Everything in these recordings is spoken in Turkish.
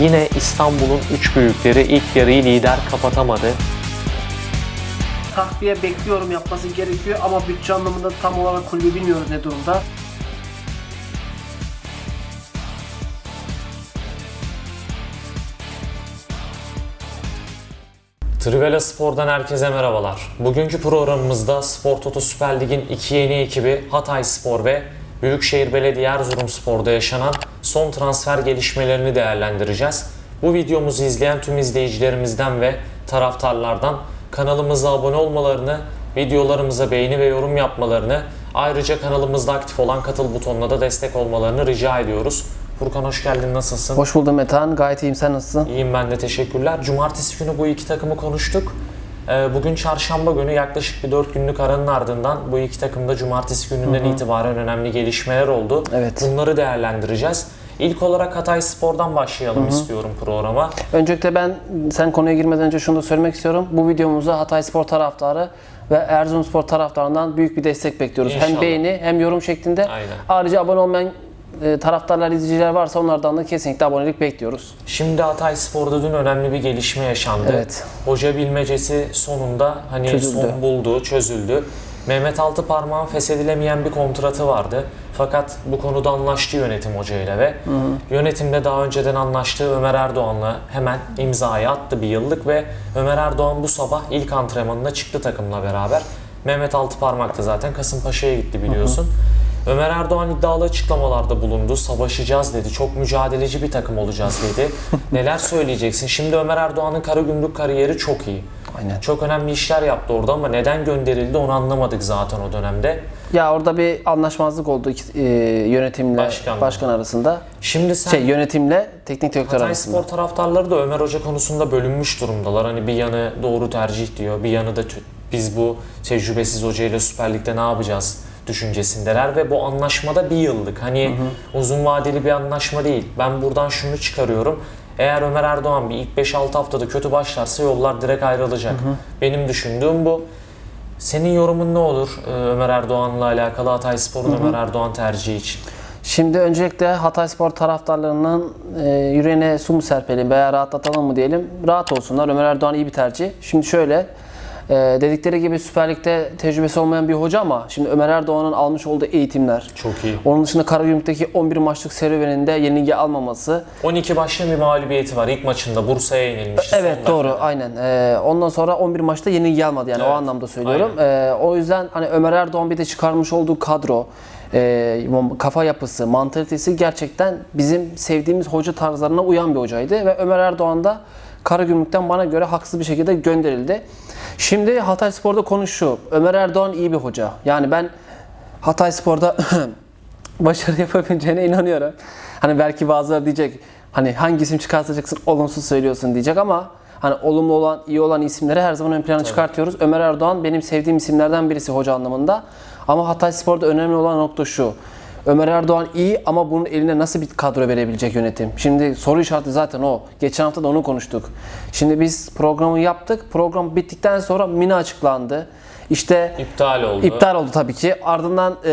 Yine İstanbul'un üç büyükleri ilk yarıyı lider kapatamadı. Takviye bekliyorum yapması gerekiyor ama bütçe anlamında tam olarak kulübü bilmiyoruz ne durumda. Trivela Spor'dan herkese merhabalar. Bugünkü programımızda Spor Toto Süper Lig'in iki yeni ekibi Hatay Spor ve Büyükşehir Belediye Erzurum Spor'da yaşanan son transfer gelişmelerini değerlendireceğiz. Bu videomuzu izleyen tüm izleyicilerimizden ve taraftarlardan kanalımıza abone olmalarını, videolarımıza beğeni ve yorum yapmalarını, ayrıca kanalımızda aktif olan katıl butonuna da destek olmalarını rica ediyoruz. Furkan hoş geldin, nasılsın? Hoş buldum Metehan. Gayet iyiyim. Sen nasılsın? İyiyim ben de teşekkürler. Cumartesi günü bu iki takımı konuştuk. Ee, Bugün çarşamba günü yaklaşık bir 4 günlük aranın ardından bu iki takımda cumartesi gününden itibaren önemli gelişmeler oldu. Evet. Bunları değerlendireceğiz. İlk olarak Hatay Spor'dan başlayalım istiyorum programa. Öncelikle ben sen konuya girmeden önce şunu da söylemek istiyorum. Bu videomuza Hatay Spor taraftarı ve Erzurumspor taraftarından büyük bir destek bekliyoruz. İnşallah. Hem beğeni hem yorum şeklinde. Aynen. Ayrıca abone olmayan e, taraftarlar, izleyiciler varsa onlardan da kesinlikle abonelik bekliyoruz. Şimdi Hatay Spor'da dün önemli bir gelişme yaşandı. Evet. Hoca bilmecesi sonunda hani Çözüldü. son buldu, çözüldü. Mehmet Altıparmak'ın feshedilemeyen bir kontratı vardı. Fakat bu konuda anlaştı yönetim hocayla ve yönetimde daha önceden anlaştığı Ömer Erdoğan'la hemen imzayı attı bir yıllık ve Ömer Erdoğan bu sabah ilk antrenmanına çıktı takımla beraber. Mehmet Altıparmak da zaten Kasımpaşa'ya gitti biliyorsun. Ömer Erdoğan iddialı açıklamalarda bulundu. Savaşacağız dedi. Çok mücadeleci bir takım olacağız dedi. Neler söyleyeceksin? Şimdi Ömer Erdoğan'ın Karagümrük kariyeri çok iyi. Aynen. Çok önemli işler yaptı orada ama neden gönderildi onu anlamadık zaten o dönemde. Ya orada bir anlaşmazlık oldu iki, e, yönetimle Başkanla. başkan arasında. Şimdi sen Şey yönetimle teknik direktör Hatay arasında. Spor taraftarları da Ömer Hoca konusunda bölünmüş durumdalar. Hani bir yanı doğru tercih diyor, bir yanı da biz bu tecrübesiz hocayla Süper Lig'de ne yapacağız düşüncesindeler ve bu anlaşmada bir yıllık. Hani uzun vadeli bir anlaşma değil. Ben buradan şunu çıkarıyorum. Eğer Ömer Erdoğan bir ilk 5-6 haftada kötü başlarsa yollar direkt ayrılacak. Benim düşündüğüm bu. Senin yorumun ne olur Ee, Ömer Erdoğan'la alakalı Hatay Spor'un Ömer Erdoğan tercihi için? Şimdi öncelikle Hatay Spor taraftarlarının e, yüreğine su mu serpelim veya rahatlatalım mı diyelim. Rahat olsunlar. Ömer Erdoğan iyi bir tercih. Şimdi şöyle e, dedikleri gibi Süper Lig'de tecrübesi olmayan bir hoca ama şimdi Ömer Erdoğan'ın almış olduğu eğitimler, Çok iyi. onun dışında Karagümrük'teki 11 maçlık serüveninde yenilgi almaması. 12 başlı bir mağlubiyeti var. İlk maçında Bursa'ya yenilmişti. Evet doğru dakikada. aynen. E, ondan sonra 11 maçta yenilgi almadı yani o Evet, anlamda söylüyorum. E, o yüzden hani Ömer Erdoğan bir de çıkarmış olduğu kadro, e, kafa yapısı, mantalitesi gerçekten bizim sevdiğimiz hoca tarzlarına uyan bir hocaydı ve Ömer Erdoğan da Karagümrük'ten bana göre haksız bir şekilde gönderildi. Şimdi Hatay Spor'da konu şu. Ömer Erdoğan iyi bir hoca. Yani ben Hatay Spor'da başarı yapabileceğine inanıyorum. Hani belki bazıları diyecek hani hangi isim çıkartacaksın olumsuz söylüyorsun diyecek ama hani olumlu olan iyi olan isimleri her zaman ön plana çıkartıyoruz. Ömer Erdoğan benim sevdiğim isimlerden birisi hoca anlamında. Ama Hatay Spor'da önemli olan nokta şu. Ömer Erdoğan iyi ama bunun eline nasıl bir kadro verebilecek yönetim? Şimdi soru işareti zaten o. Geçen hafta da onu konuştuk. Şimdi biz programı yaptık. Program bittikten sonra Mina açıklandı. İşte İptal oldu. İptal oldu tabii ki. Ardından e,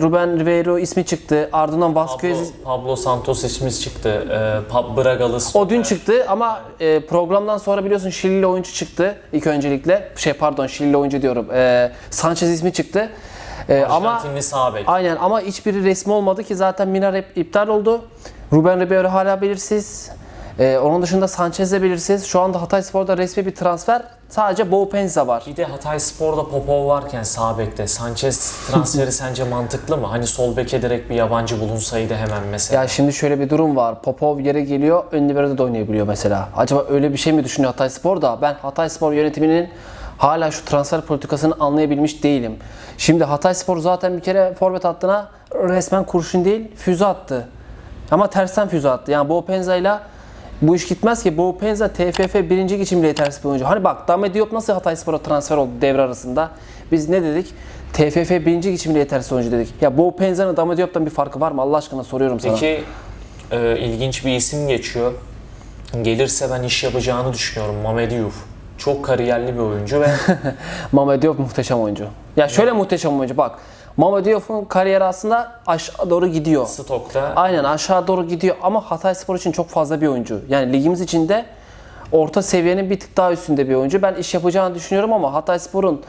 Ruben Ribeiro ismi çıktı. Ardından Vasquez Pablo, Pablo Santos ismimiz çıktı. Ee, Pa- Bragalı o dün çıktı ama e, programdan sonra biliyorsun Şilili oyuncu çıktı ilk öncelikle. Şey pardon Şilili oyuncu diyorum. E, Sanchez ismi çıktı. E, ama Arjantinli sağ bek. aynen ama hiçbiri resmi olmadı ki zaten Minar hep iptal oldu. Ruben Ribeiro hala belirsiz. E, onun dışında Sanchez de belirsiz. Şu anda Hatay Spor'da resmi bir transfer. Sadece Bo Penza var. Bir de Hatay Spor'da Popov varken sağ bekte Sanchez transferi sence mantıklı mı? Hani sol beke direkt bir yabancı bulunsaydı hemen mesela. Ya şimdi şöyle bir durum var. Popov yere geliyor, ön libero'da da oynayabiliyor mesela. Acaba öyle bir şey mi düşünüyor Hatay Spor da? Ben Hatay Spor yönetiminin hala şu transfer politikasını anlayabilmiş değilim. Şimdi Hatay Spor zaten bir kere forvet hattına resmen kurşun değil, füze attı. Ama tersten füze attı. Yani Bo Penza ile bu iş gitmez ki. Bo Penza TFF birinci için bile oyuncu. Hani bak Dame Diop nasıl Hatay Spor'a transfer oldu devre arasında? Biz ne dedik? TFF birinci için bile oyuncu dedik. Ya Bo Penza'nın Dame Diop'tan bir farkı var mı? Allah aşkına soruyorum sana. Peki e, ilginç bir isim geçiyor. Gelirse ben iş yapacağını düşünüyorum. Mamed. Çok kariyerli bir oyuncu ve Mamed Diop muhteşem oyuncu. Ya şöyle muhteşem oyuncu bak. Mama Diof'un kariyeri aslında aşağı doğru gidiyor. Stokta Aynen aşağı doğru gidiyor ama Hatay Spor için çok fazla bir oyuncu. Yani ligimiz içinde orta seviyenin bir tık daha üstünde bir oyuncu. Ben iş yapacağını düşünüyorum ama Hatay Spor'un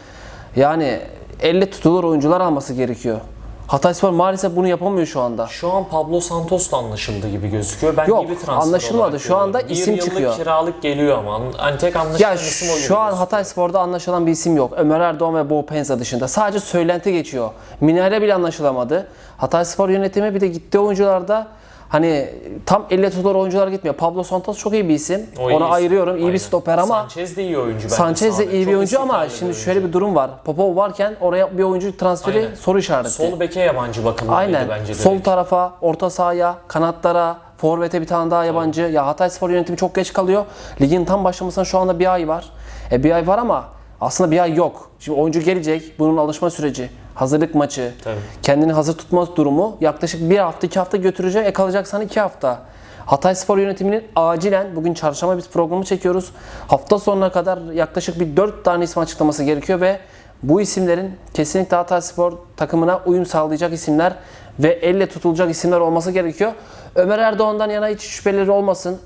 yani elle tutulur oyuncular alması gerekiyor. Hatay Spor maalesef bunu yapamıyor şu anda. Şu an Pablo Santos'la anlaşıldı gibi gözüküyor. Ben Yok, iyi bir transfer anlaşılmadı. Şu anda görüyorum. isim bir çıkıyor. kiralık geliyor ama. Hani tek anlaşılan Ya isim o şu an. Hatay Spor'da anlaşılan bir isim yok. Ömer Erdoğan ve Bo Penza dışında. Sadece söylenti geçiyor. Minare bile anlaşılamadı. Hatay Spor yönetimi bir de gitti oyuncularda hani tam elle tutulur oyuncular gitmiyor. Pablo Santos çok iyi bir isim. O Ona isim. ayırıyorum. İyi Aynen. bir stoper ama Sanchez de iyi oyuncu bence. Sanchez de iyi bir oyuncu ama şimdi oyuncu. şöyle bir durum var. Popov varken oraya bir oyuncu transferi Aynen. soru işareti. Sol beke yabancı bakımındaydı Aynen. bence de. Sol tarafa, orta sahaya, kanatlara, forvete bir tane daha yabancı. Ya Hatay Spor yönetimi çok geç kalıyor. Ligin tam başlamasına şu anda bir ay var. E bir ay var ama aslında bir ay yok. Şimdi oyuncu gelecek. Bunun alışma süreci, hazırlık maçı, Tabii. kendini hazır tutma durumu yaklaşık bir hafta, iki hafta götürecek. E kalacak sana iki hafta. Hatay Spor yönetiminin acilen bugün çarşamba biz programı çekiyoruz. Hafta sonuna kadar yaklaşık bir 4 tane isim açıklaması gerekiyor ve bu isimlerin kesinlikle Hatay Spor takımına uyum sağlayacak isimler ve elle tutulacak isimler olması gerekiyor. Ömer Erdoğan'dan yana hiç şüpheleri olmasın.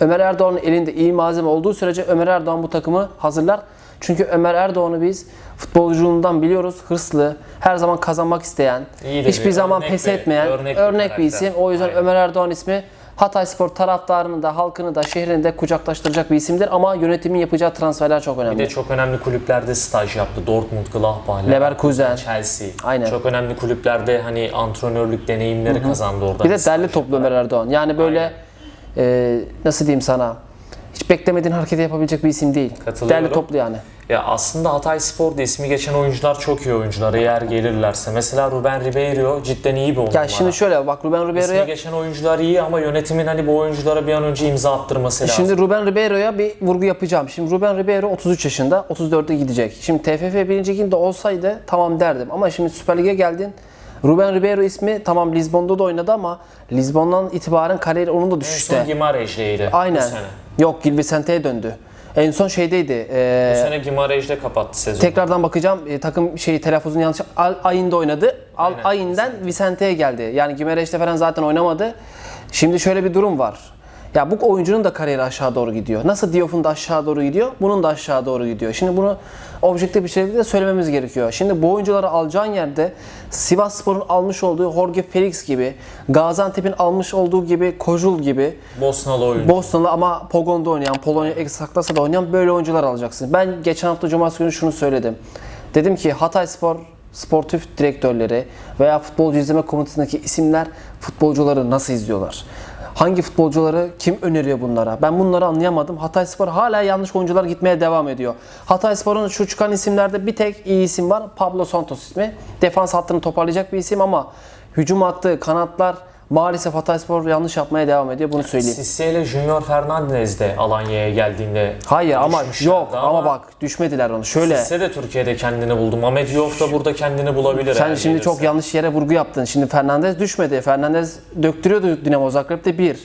Ömer Erdoğan'ın elinde iyi malzeme olduğu sürece Ömer Erdoğan bu takımı hazırlar. Çünkü Ömer Erdoğan'ı biz futbolculuğundan biliyoruz. Hırslı, her zaman kazanmak isteyen, İyi hiçbir bir zaman pes bir- etmeyen, örnek örnek, bir bir, isim. O yüzden Aynen. Ömer Erdoğan ismi Hatay Spor taraftarını da, halkını da, şehrini de kucaklaştıracak bir isimdir. Ama yönetimin yapacağı transferler çok önemli. Bir de çok önemli kulüplerde staj yaptı. Dortmund, Gladbach, Leverkusen. Chelsea. Aynen. Çok önemli kulüplerde hani antrenörlük deneyimleri kazandı orada. Bir de derli toplu Ömer Erdoğan. Yani böyle e, nasıl diyeyim sana hiç beklemediğin hareketi yapabilecek bir isim değil. Katılıyorum. Derli toplu yani. Ya aslında Hatay Spor'da ismi geçen oyuncular çok iyi oyuncular eğer gelirlerse. Mesela Ruben Ribeiro cidden iyi bir on Ya şimdi şöyle bak Ruben İsmi Ribeiro'ya geçen oyuncular iyi ama yönetimin hani bu oyunculara bir an önce imza attırması lazım. Şimdi Ruben Ribeiro'ya bir vurgu yapacağım. Şimdi Ruben Ribeiro 33 yaşında, 34'e gidecek. Şimdi TFF 1. Liginde olsaydı tamam derdim. Ama şimdi Süper Lig'e geldin. Ruben Ribeiro ismi tamam Lizbon'da da oynadı ama Lizbon'dan itibaren kariyeri onun da en düşüşte. son Gimarej'deydi bu Aynen. sene. Yok Gil Vicente'ye döndü. En son şeydeydi. Bu ee, sene Gimarej'de kapattı sezonu. tekrardan bakacağım. E, takım şeyi telaffuzunu yanlış. Al Ayin'de oynadı. Al Aynen. Ayin'den Vicente'ye geldi. Yani Gimerej'de falan zaten oynamadı. Şimdi şöyle bir durum var. Ya bu oyuncunun da kariyeri aşağı doğru gidiyor. Nasıl Diof'un da aşağı doğru gidiyor, bunun da aşağı doğru gidiyor. Şimdi bunu objektif bir şekilde de söylememiz gerekiyor. Şimdi bu oyuncuları alacağın yerde Sivas Spor'un almış olduğu Jorge Felix gibi, Gaziantep'in almış olduğu gibi, Kojul gibi, Bosnalı oyuncu. Boston'da ama Pogon'da oynayan, Polonya Eksaklasa'da oynayan böyle oyuncular alacaksın. Ben geçen hafta Cumartesi günü şunu söyledim. Dedim ki Hatay Spor sportif direktörleri veya futbolcu izleme komitesindeki isimler futbolcuları nasıl izliyorlar? Hangi futbolcuları kim öneriyor bunlara? Ben bunları anlayamadım. Hatay Spor hala yanlış oyuncular gitmeye devam ediyor. Hatay Spor'un şu çıkan isimlerde bir tek iyi isim var. Pablo Santos ismi. Defans hattını toparlayacak bir isim ama hücum hattı, kanatlar maalesef Hatay Spor yanlış yapmaya devam ediyor. Bunu söyleyeyim. Sisse ile Junior Fernandez de Alanya'ya geldiğinde Hayır ama yok ama, bak düşmediler onu. Şöyle Sisse de Türkiye'de kendini buldu. Mehmet Diop da burada kendini bulabilir. sen şimdi gelirse. çok yanlış yere vurgu yaptın. Şimdi Fernandez düşmedi. Fernandez döktürüyordu Dinamo Zagreb'de bir.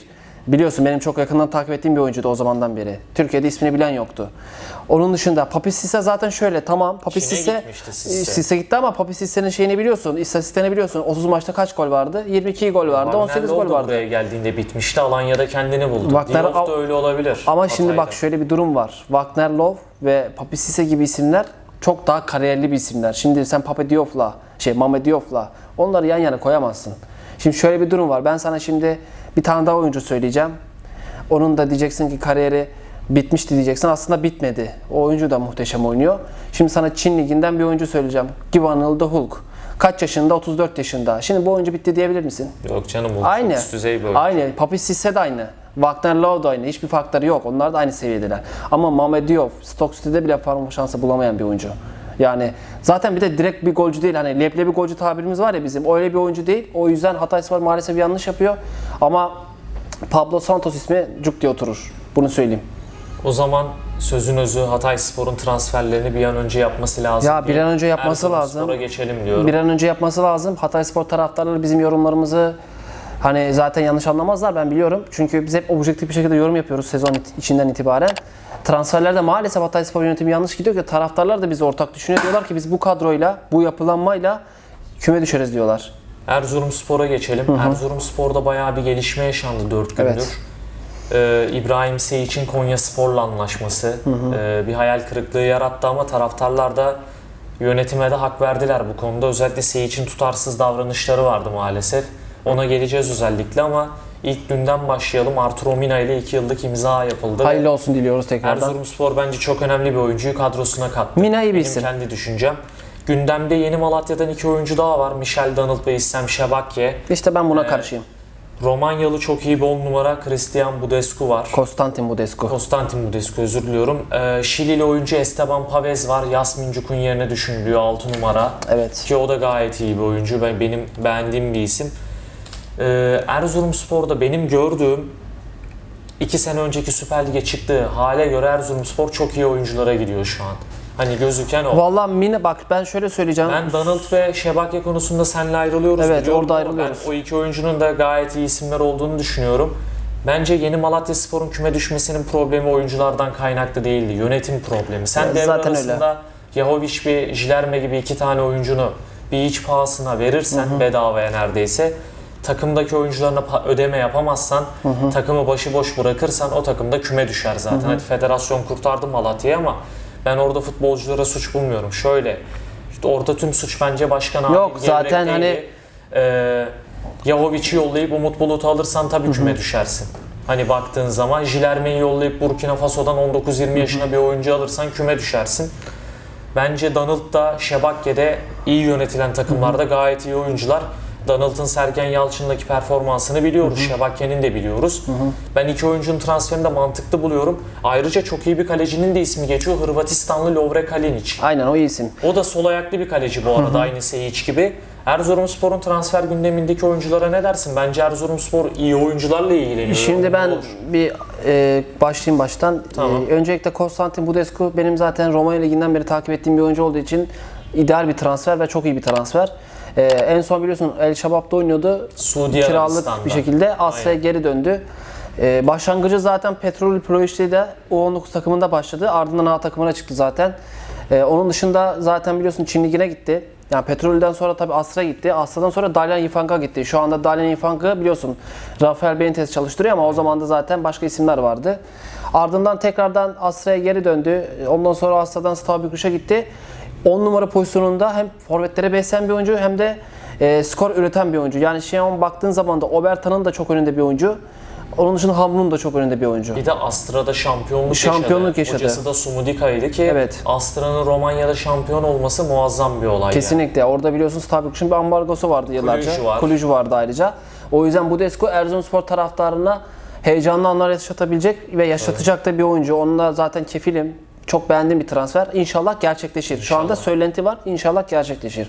Biliyorsun benim çok yakından takip ettiğim bir oyuncuydu o zamandan beri. Türkiye'de ismini bilen yoktu. Onun dışında Papi Sisse zaten şöyle tamam Papi Çin'e Sisse gitmişti Sisse. Sisse gitti ama Papi Sisse'nin şeyini biliyorsun. istatistiklerini biliyorsun. 30 maçta kaç gol vardı? 22 gol vardı. Wagner 18 Love gol da vardı. buraya geldiğinde bitmişti. Alanya'da kendini buldu. Wagner- Diop da öyle olabilir. Ama şimdi Hatay'da. bak şöyle bir durum var. Wagner Love ve Papi Sisse gibi isimler çok daha kariyerli bir isimler. Şimdi sen Pape Diop'la, şey Mame Diop'la onları yan yana koyamazsın. Şimdi şöyle bir durum var. Ben sana şimdi bir tane daha oyuncu söyleyeceğim. Onun da diyeceksin ki kariyeri bitmişti diyeceksin. Aslında bitmedi. O oyuncu da muhteşem oynuyor. Şimdi sana Çin liginden bir oyuncu söyleyeceğim. Givanil de Hulk. Kaç yaşında? 34 yaşında. Şimdi bu oyuncu bitti diyebilir misin? Yok canım o Aynı. üst düzey bir oyuncu. Aynı. Papi Sisse de aynı. Wagner Love da aynı. Hiçbir farkları yok. Onlar da aynı seviyedeler. Ama Mehmet Diop Stoke City'de bile forma şansı bulamayan bir oyuncu. Yani zaten bir de direkt bir golcü değil. Hani leblebi golcü tabirimiz var ya bizim. Öyle bir oyuncu değil. O yüzden Hatay Spor maalesef yanlış yapıyor. Ama Pablo Santos ismi cuk diye oturur. Bunu söyleyeyim. O zaman sözün özü Hatay Spor'un transferlerini bir an önce yapması lazım. Ya bir an önce yapması Erzurum lazım. Spor'a geçelim diyorum. Bir an önce yapması lazım. Hatay Spor taraftarları bizim yorumlarımızı hani zaten yanlış anlamazlar ben biliyorum. Çünkü biz hep objektif bir şekilde yorum yapıyoruz sezon içinden itibaren. Transferlerde maalesef Hatay Spor yönetimi yanlış gidiyor ki taraftarlar da bizi ortak düşünüyor. Diyorlar ki biz bu kadroyla, bu yapılanmayla küme düşeriz diyorlar. Erzurumspor'a geçelim. Erzurumspor'da bayağı bir gelişme yaşandı 4 gündür. Evet. Ee, İbrahim Seyiç'in Konya Spor'la anlaşması ee, bir hayal kırıklığı yarattı ama taraftarlar da yönetime de hak verdiler bu konuda. Özellikle Seyiç'in tutarsız davranışları vardı maalesef. Ona geleceğiz özellikle ama ilk günden başlayalım. Arturo Mina ile 2 yıllık imza yapıldı. Hayırlı olsun diliyoruz tekrardan. Erzurumspor bence çok önemli bir oyuncuyu kadrosuna kattı. Mina iyi bir Benim isim. kendi düşüncem. Gündemde yeni Malatya'dan iki oyuncu daha var. Michel Danılt ve İssem Şebakye. İşte ben buna Ee, karşıyım. Romanyalı çok iyi bir on numara Christian Budescu var. Konstantin Budescu. Konstantin Budescu özür diliyorum. Ee, Şilili oyuncu Esteban Pavez var. Yasmin Cuk'un yerine düşünülüyor 6 numara. Evet. Ki o da gayet iyi bir oyuncu. Ben benim beğendiğim bir isim. Ee, Erzurumspor'da benim gördüğüm iki sene önceki Süper Lig'e çıktığı hale göre Erzurumspor çok iyi oyunculara gidiyor şu an. Hani gözüken o. Vallahi Mina bak ben şöyle söyleyeceğim. Ben Donald ve Şebakya konusunda seninle ayrılıyoruz. Evet, biliyorum orada ayrılıyoruz. Ben o iki oyuncunun da gayet iyi isimler olduğunu düşünüyorum. Bence yeni Malatya Spor'un küme düşmesinin problemi oyunculardan kaynaklı değildi. Yönetim problemi. Sen Evet, devre zaten arasında Yahovic ve Jilerme gibi iki tane oyuncunu bir iç pahasına verirsen bedavaya neredeyse takımdaki oyuncularına ödeme yapamazsan, takımı başıboş bırakırsan o takımda küme düşer zaten. Hadi federasyon kurtardı Malatya'yı ama ben orada futbolculara suç bulmuyorum. Şöyle, işte orada tüm suç bence başkan abi Yok, zaten Gevrek'teydi. Ee, Yahovic'i yollayıp Umut Bulut'u alırsan tabii küme düşersin. Hani baktığın zaman Jilerme'yi yollayıp Burkina Faso'dan 19-20 yaşına bir oyuncu alırsan küme düşersin. Bence Donald da Şebakye'de iyi yönetilen takımlarda gayet iyi oyuncular. Donald'ın Sergen Yalçın'daki performansını biliyoruz. Şebakye'nin de biliyoruz. Ben iki oyuncunun transferini de mantıklı buluyorum. Ayrıca çok iyi bir kalecinin de ismi geçiyor. Hırvatistanlı Lovre Kalinic. Aynen o isim. O da sol ayaklı bir kaleci bu arada aynı Seyic gibi. Erzurumspor'un transfer gündemindeki oyunculara ne dersin? Bence Erzurumspor iyi oyuncularla ilgileniyor. Şimdi ben Olur. bir e, başlayayım baştan. Tamam. E, öncelikle Konstantin Budescu benim zaten Romanya Ligi'nden beri takip ettiğim bir oyuncu olduğu için ideal bir transfer ve çok iyi bir transfer. E, en son biliyorsun El Şabab'da oynuyordu. Suudi Kiralık bir şekilde Asya'ya geri döndü. E, başlangıcı zaten Petrol Ploieş'te U19 takımında başladı. Ardından A takımına çıktı zaten. E, onun dışında zaten biliyorsun Çin Ligi'ne gitti. Yani Petrol'den sonra tabii Asr'a gitti. Asr'dan sonra Dalyan Yifang'a gitti. Şu anda Dalyan Yifang'ı biliyorsun Rafael Benitez çalıştırıyor ama o zaman da zaten başka isimler vardı. Ardından tekrardan Asra'ya geri döndü. Ondan sonra Asra'dan Steaua Bükreş'e gitti. 10 numara pozisyonunda hem forvetlere besleyen bir oyuncu hem de e, skor üreten bir oyuncu. Yani şu an baktığın zaman da Obertan'ın da çok önünde bir oyuncu. Onun dışında Hamlun'un da çok önünde bir oyuncu. Bir de Astra'da şampiyonluk, Şampiyonluk yaşadı. Hocası da Sumudika'ydı ki Evet. Astra'nın Romanya'da şampiyon olması muazzam bir olay. Kesinlikle. Orada biliyorsun Steaua Bükreş'in bir ambargosu vardı yıllarca. Kulücü var. Kulücü vardı ayrıca. O yüzden Budescu Erzurumspor taraftarına heyecanlı anlar yaşatabilecek ve yaşatacak da bir oyuncu. Onunla zaten kefilim. Çok beğendiğim bir transfer. İnşallah gerçekleşir. Şu anda İnşallah. söylenti var. İnşallah gerçekleşir.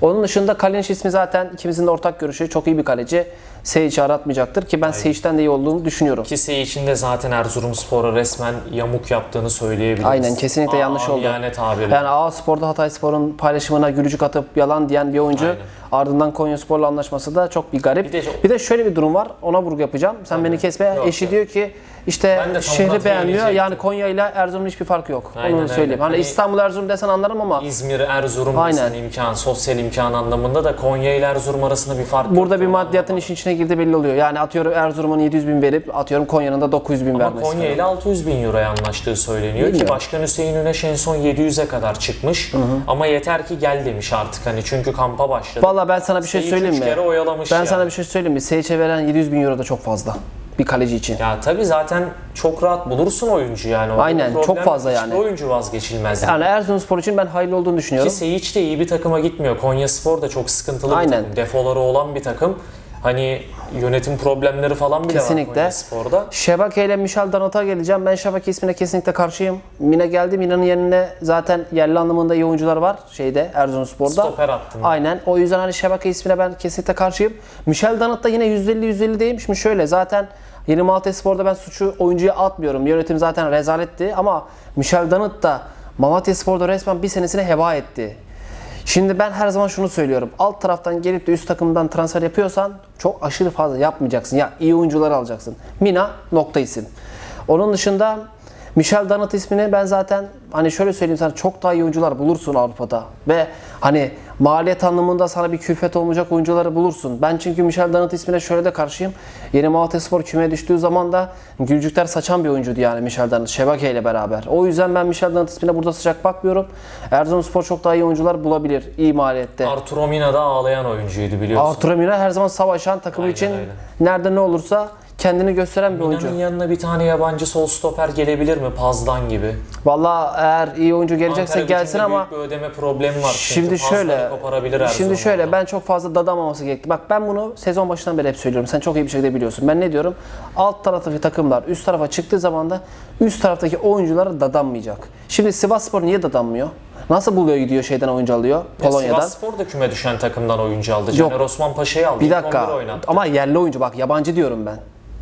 Onun dışında Kalinic ismi zaten ikimizin de ortak görüşü. Çok iyi bir kaleci. Seyic'i aratmayacaktır ki ben Seyic'ten de iyi olduğunu düşünüyorum. Ki Seyic'in de zaten Erzurumspor'a resmen yamuk yaptığını söyleyebiliriz. Aynen, kesinlikle yanlış oldu. Yani tabiri. Yani A Spor'da Hatay Spor'un paylaşımına gülücük atıp yalan diyen bir oyuncu. Aynen. Ardından Konya Spor'la anlaşması da çok bir garip. Bir Bir de- de, şöyle bir durum var. Ona vurgu yapacağım. Sen beni kesme. Yok, Eşi yok. diyor ki işte de şehri beğenmiyor. Yani Konya ile Erzurum'un hiçbir farkı yok. Aynen Onu öyle. söyleyeyim. Hani Hani- İstanbul Erzurum desen anlarım ama İzmir, Erzurum Aynen. Aynen. imkan, sosyal imkan anlamında da Konya ile Erzurum arasında bir fark burada yok. bir maddiyatın işin içine girdi belli oluyor. Yani atıyorum Erzurum'un 700 bin verip atıyorum Konya'nın da 900 bin Ama vermesi. Konya falan. ile 600 bin euroya anlaştığı söyleniyor ki Bilmiyorum. Başkan Hüseyin Üneş en son 700'e kadar çıkmış. Ama yeter ki gel demiş artık hani çünkü kampa başladı. Valla ben sana bir şey Seyit söyleyeyim mi? kere oyalamış Ben yani. sana bir şey söyleyeyim mi? Seyç'e veren 700 bin euro da çok fazla. Bir kaleci için. Ya tabii zaten çok rahat bulursun oyuncu yani. Orada Aynen, problem çok fazla yani. oyuncu vazgeçilmez. Yani Erzurumspor için ben hayırlı olduğunu Ki düşünüyorum. Seyic de iyi bir takıma gitmiyor. Konya Spor da çok sıkıntılı Aynen. bir takım. Defoları olan bir takım. Hani yönetim problemleri falan bile Kesinlikle. var Spor'da. Şebake ile Michel Danot'a geleceğim. Ben Şebake ismine kesinlikle karşıyım. Mina geldi. Mina'nın yerine zaten yerli anlamında iyi oyuncular var şeyde Erzurumspor'da. Stoper hattında. Aynen. O yüzden hani Şebake ismine ben kesinlikle karşıyım. Michel Danot da yine %50 %50 değilmiş mi? Şöyle zaten Yeni Malatya Spor'da ben suçu oyuncuya atmıyorum. Yönetim zaten rezaletti ama Michel Danot da Malatya Spor'da resmen bir senesini heba etti. Şimdi ben her zaman şunu söylüyorum. Alt taraftan gelip de üst takımdan transfer yapıyorsan çok aşırı fazla yapmayacaksın. Ya iyi oyuncuları alacaksın. Mina nokta isim. Onun dışında Michel Danot ismini ben zaten hani şöyle söyleyeyim sana çok daha iyi oyuncular bulursun Avrupa'da. Ve hani maliyet anlamında sana bir külfet olmayacak oyuncuları bulursun. Ben çünkü Michel Danıt ismine şöyle de karşıyım. Yeni Malatya Spor kümeye düştüğü zaman da gülcükler saçan bir oyuncuydu yani Michel Danıt. Şebeke ile beraber. O yüzden ben Michel Danıt ismine burada sıcak bakmıyorum. Erzurumspor çok daha iyi oyuncular bulabilir. iyi maliyette. Arturo Mina da ağlayan oyuncuydu biliyorsun. Arturo Mina her zaman savaşan takımı Aynen için öyle. nerede ne olursa kendini gösteren bir oyuncu. Mina'nın yanına bir tane yabancı sol stoper gelebilir mi? Pazdan gibi. Valla eğer iyi oyuncu gelecekse Ankara gelsin gücünde ama büyük bir ödeme problemi var. Şimdi çünkü. Şöyle, koparabilir şimdi Erzurum'dan. şöyle ben çok fazla dadamaması gerekti. Bak ben bunu sezon başından beri hep söylüyorum. Sen çok iyi bir şekilde biliyorsun. Ben ne diyorum? Alt taraftaki takımlar üst tarafa çıktığı zaman da üst taraftaki oyunculara dadanmayacak. Şimdi Sivasspor niye dadanmıyor? Nasıl buluyor gidiyor şeyden oyuncu alıyor Ya Polonya'dan? Sivas Spor da küme düşen takımdan oyuncu aldı. Yok. Caner Osman Paşa'yı aldı. Bir İlk dakika 11 oynattı. ama yerli oyuncu bak yabancı diyorum ben.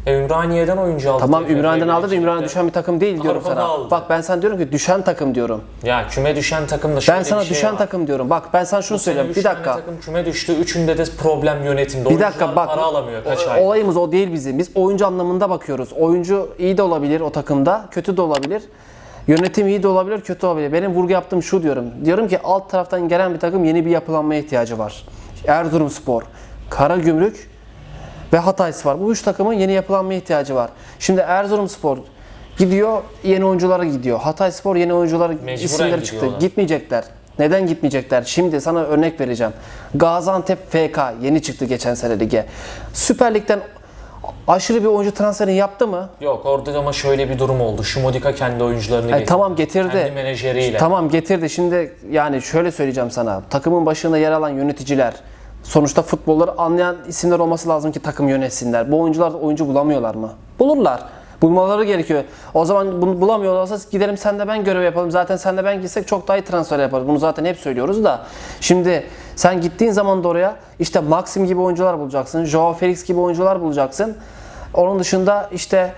E, Ümraniye'den oyuncu aldı. Tamam TFF Ümraniye'den aldı da Ümraniye düşen bir takım değil diyorum Avrupa'da sana. aldı. Bak ben sana diyorum ki düşen takım diyorum. Ya küme düşen takımda şöyle Ben sana bir şey düşen var. takım diyorum. Bak ben sana şunu söylüyorum. üç Bir tane dakika. takım küme düştü. Üçünde de problem yönetimde. Bir dakika Oyuncular bak. para alamıyor kaç o- ay. Olayımız o değil bizim. Biz oyuncu anlamında bakıyoruz. Oyuncu iyi de olabilir o takımda, kötü de olabilir. Yönetim iyi de olabilir, kötü olabilir. Benim vurgu yaptığım şu diyorum. Diyorum ki alt taraftan gelen bir takım yeni bir yapılanmaya ihtiyacı var. Erzurumspor, Karagümrük ve Hatayspor. Bu üç takımın yeni yapılanmaya ihtiyacı var. Şimdi Erzurumspor gidiyor, yeni oyunculara gidiyor. Hatayspor yeni oyunculara isimleri çıktı. gidiyorlar. Gitmeyecekler. Neden gitmeyecekler? Şimdi sana örnek vereceğim. Gaziantep FK yeni çıktı geçen sene lige. Süper Lig'den aşırı bir oyuncu transferi yaptı mı? Yok orada ama şöyle bir durum oldu. Şumodika kendi oyuncularını E, getirdi. tamam getirdi. Kendi menajeriyle. Tamam getirdi. Şimdi yani şöyle söyleyeceğim sana. Takımın başında yer alan yöneticiler sonuçta futbolları anlayan isimler olması lazım ki takım yönetsinler. Bu oyuncular oyuncu bulamıyorlar mı? Bulurlar. Bulmaları gerekiyor. O zaman bunu bulamıyorlarsa gidelim sen de ben görev yapalım. Zaten sen de ben gitsek çok daha iyi transfer yaparız. Bunu zaten hep söylüyoruz da. Şimdi sen gittiğin zaman da oraya işte Maxim gibi oyuncular bulacaksın. Joao Felix gibi oyuncular bulacaksın. Onun dışında işte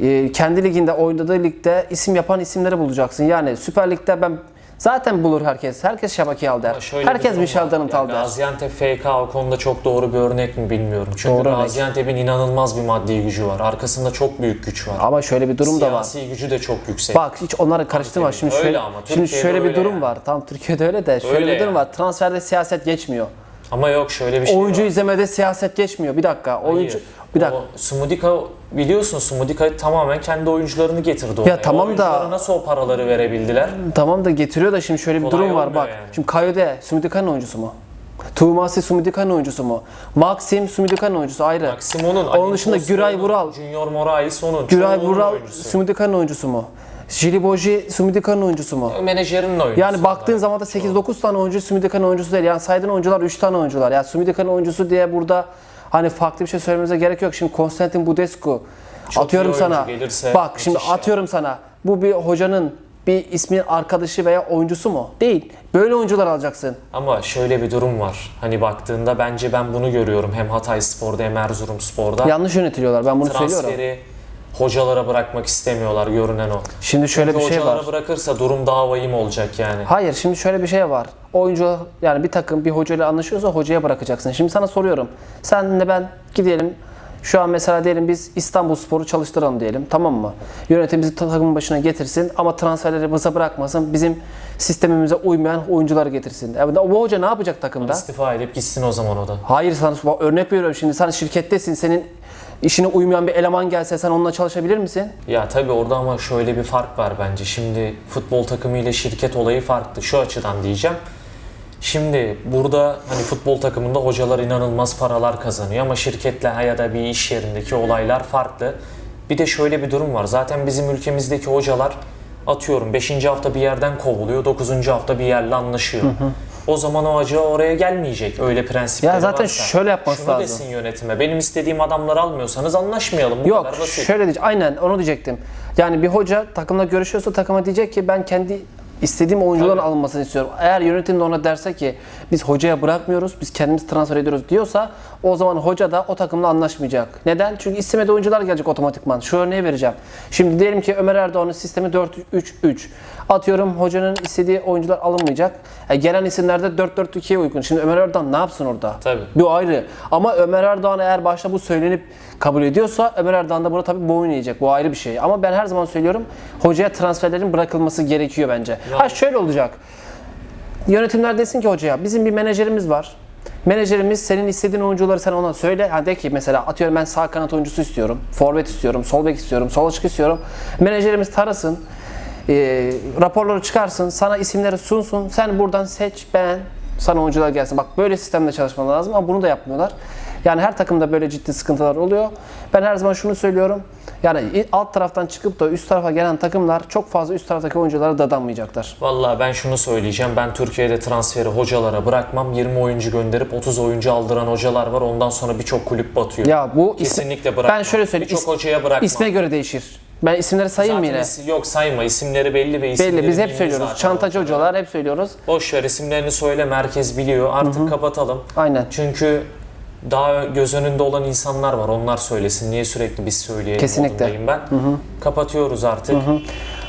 e, kendi liginde oynadığı ligde isim yapan isimleri bulacaksın. Yani Süper Lig'de ben zaten bulur herkes. Herkes şebekeye al der. Bir Herkes. Danıt Ya al der. Gaziantep FK o konuda çok doğru bir örnek mi bilmiyorum. Çünkü Doğru örnek. Gaziantep'in inanılmaz bir maddi gücü var. Arkasında çok büyük güç var. Ama şöyle bir durum da var. Siyasi gücü de çok yüksek. Bak hiç onları karıştırma. Tabii, Şimdi öyle şöyle, ama şimdi Türkiye'de şöyle bir öyle durum yani. var. Tam Türkiye'de öyle de şöyle Öyle bir durum yani. var. Transferde siyaset geçmiyor. Ama yok şöyle bir şey Oyuncu var. izlemede siyaset geçmiyor. Bir dakika. Oyuncu Hayır. bir dakika. O Sumudika biliyorsun Sumudika tamamen kendi oyuncularını getirdi oraya. tamam o oyunculara da- nasıl o paraları verebildiler? Tamam da getiriyor da şimdi şöyle bir Kolay durum var. olmuyor Bak. yani. Şimdi Kayode Sumidika'nın oyuncusu mu? Tuğmasi Sumidika'nın oyuncusu mu? Maxim Sumidika'nın oyuncusu ayrı. Maximon'un, Onun dışında Güray Vural. Junior Morais onun. Güray çoğunun Vural oyuncusu. Sumidika'nın oyuncusu mu? Jiliboji Sumidika'nın oyuncusu mu? Menajerinin oyuncusu. Yani baktığın zaman da 8-9 tane oyuncu Sumidika'nın oyuncusu değil. Yani saydığın oyuncular 3 tane oyuncular. Yani Sumidika'nın oyuncusu diye burada hani farklı bir şey söylememize gerek yok. Şimdi Konstantin Budescu Çok atıyorum sana. gelirse Bak şimdi ya. atıyorum sana. Bu bir hocanın bir ismin arkadaşı veya oyuncusu mu? Değil. Böyle oyuncular alacaksın. Ama şöyle bir durum var. Hani baktığında bence ben bunu görüyorum hem Hatay Spor'da hem Erzurum Spor'da. Yanlış yönetiliyorlar. Ben bunu söylüyorum. Transferi hocalara bırakmak istemiyorlar görünen o. Şimdi şöyle Çünkü bir şey hocalara var. bırakırsa durum daha vahim olacak yani. Hayır şimdi şöyle bir şey var. Oyuncu yani bir takım bir hocayla anlaşıyorsa hocaya bırakacaksın. Şimdi sana soruyorum. Senle ben gidelim. Şu an mesela diyelim biz İstanbul Spor'u çalıştıralım diyelim. Tamam mı? Yönetim bizi takımın başına getirsin ama transferleri bize bırakmasın. Bizim sistemimize uymayan oyuncuları getirsin. Evet, o hoca ne yapacak takımda? İstifa edip gitsin o zaman o da. Hayır sana örnek veriyorum şimdi sen şirkettesin. Senin işine uymayan bir eleman gelse sen onunla çalışabilir misin? Ya tabii orada ama şöyle bir fark var bence. Şimdi futbol takımı ile şirket olayı farklı. Şu açıdan diyeceğim. Şimdi burada hani futbol takımında hocalar inanılmaz paralar kazanıyor ama şirketle ya da bir iş yerindeki olaylar farklı. Bir de şöyle bir durum var. Zaten bizim ülkemizdeki hocalar atıyorum 5. hafta bir yerden kovuluyor, 9. hafta bir yerle anlaşıyor. O zaman o hoca oraya gelmeyecek öyle prensipleri Ya zaten varsa. şöyle yapması Şunu lazım. desin yönetime. Benim istediğim adamları almıyorsanız anlaşmayalım. Bu Yok kadar basit. şöyle diyeceğim. Aynen onu diyecektim. Yani bir hoca takımla görüşüyorsa takıma diyecek ki ben kendi istediğim oyuncuların Tabii. alınmasını istiyorum. Eğer yönetim de ona derse ki biz hocaya bırakmıyoruz, biz kendimiz transfer ediyoruz diyorsa o zaman hoca da o takımla anlaşmayacak. Neden? Çünkü istemediği oyuncular gelecek otomatikman. Şu örneği vereceğim. Şimdi diyelim ki Ömer Erdoğan'ın sistemi 4-3-3. Atıyorum hocanın istediği oyuncular alınmayacak. E, gelen isimler de 4-4-2'ye uygun. Şimdi Ömer Erdoğan ne yapsın orada? Tabii. Bu ayrı. Ama Ömer Erdoğan eğer başta bu söylenip kabul ediyorsa Ömer Erdoğan da buna tabii boyun eğecek. Bu ayrı bir şey. Ama ben her zaman söylüyorum hocaya transferlerin bırakılması gerekiyor bence. Ha şöyle olacak. Yönetimler desin ki hocaya bizim bir menajerimiz var. Menajerimiz senin istediğin oyuncuları sen ona söyle. Ha de ki mesela atıyorum ben sağ kanat oyuncusu istiyorum. Forvet istiyorum, sol bek istiyorum, sol açık istiyorum. Menajerimiz tarasın. e, raporları çıkarsın, sana isimleri sunsun. Sen buradan seç, beğen. Sana oyuncular gelsin. Bak böyle sistemde çalışman lazım ama bunu da yapmıyorlar. Yani her takımda böyle ciddi sıkıntılar oluyor. Ben her zaman şunu söylüyorum. Yani alt taraftan çıkıp da üst tarafa gelen takımlar çok fazla üst taraftaki oyunculara dadanmayacaklar. Vallahi ben şunu söyleyeceğim. Ben Türkiye'de transferi hocalara bırakmam. 20 oyuncu gönderip 30 oyuncu aldıran hocalar var. Ondan sonra birçok kulüp batıyor. Ya bu Kesinlikle bırakmam. Ben şöyle söyleyeyim. Birçok hocaya bırakmam. İsme göre değişir. Ben isimleri sayayım mı yine? is- yok sayma isimleri belli ve isimleri Belli biz hep söylüyoruz. Çantacı hocalar. hep söylüyoruz. Boş ver isimlerini söyle merkez biliyor. Artık kapatalım. Aynen. Çünkü daha göz önünde olan insanlar var. Onlar söylesin. Niye sürekli biz söyleyelim Kesinlikle. modundayım ben. Kapatıyoruz artık.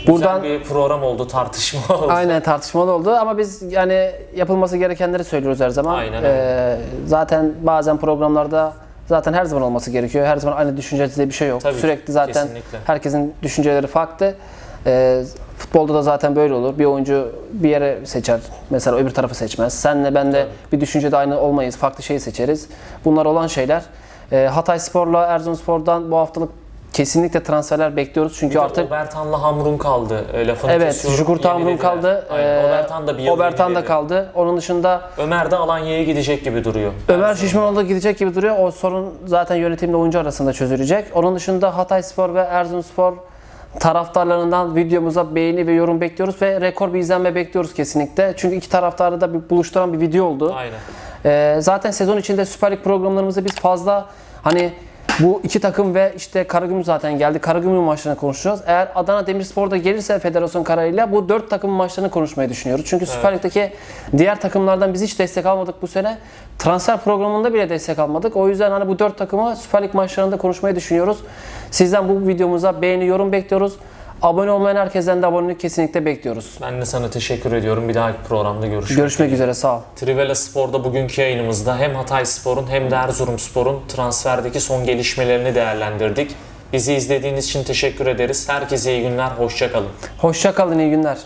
Buradan- Güzel bir program oldu, tartışma oldu. Aynen tartışmalı oldu ama biz yani yapılması gerekenleri söylüyoruz her zaman. Aynen Ee, zaten bazen programlarda zaten her zaman olması gerekiyor. Her zaman aynı düşünce diye bir şey yok. Tabii Sürekli zaten kesinlikle. herkesin düşünceleri farklı. Ee, futbolda da zaten böyle olur. Bir oyuncu bir yere seçer. Mesela öbür tarafı seçmez. Senle ben de bir düşüncede aynı olmayız. Farklı şeyi seçeriz. Bunlar olan şeyler. Ee, Hatay Spor'la Erzurumspor'dan bu haftalık kesinlikle transferler bekliyoruz. Çünkü artık Obertan'la Hamrun kaldı. E, lafını Evet. Jugurt Hamrun kaldı. Aynen. Ee, Obertan da bir Obertan da kaldı. Onun dışında Ömer de Alanya'ya gidecek gibi duruyor. Ömer Şişmanoğlu da gidecek gibi duruyor. O sorun zaten yönetimle oyuncu arasında çözülecek. Onun dışında Hatay Spor ve Erzurumspor taraftarlarından videomuza beğeni ve yorum bekliyoruz ve rekor bir izlenme bekliyoruz kesinlikle. Çünkü iki taraftarı da bir buluşturan bir video oldu. Aynen. Ee, zaten sezon içinde Süper Lig programlarımızda biz fazla hani bu iki takım ve işte Karagümrük zaten geldi. Karagümrük maçlarını konuşacağız. Eğer Adana Demirspor da gelirse federasyon kararıyla bu dört takım maçlarını konuşmayı düşünüyoruz. Çünkü Süper Lig'deki diğer takımlardan biz hiç destek almadık bu sene. Transfer programında bile destek almadık. O yüzden hani bu dört takımı Süper Lig maçlarında konuşmayı düşünüyoruz. Sizden bu videomuza beğeni, yorum bekliyoruz. Abone olmayan herkesten de abonelik kesinlikle bekliyoruz. Ben de sana teşekkür ediyorum. Bir dahaki programda görüşürüz. Görüşmek üzere sağ ol. Trivela Spor'da bugünkü yayınımızda hem Hatay Spor'un hem de Erzurum Spor'un transferdeki son gelişmelerini değerlendirdik. Bizi izlediğiniz için teşekkür ederiz. Herkese iyi günler, hoşça kalın. Hoşça kalın, iyi günler.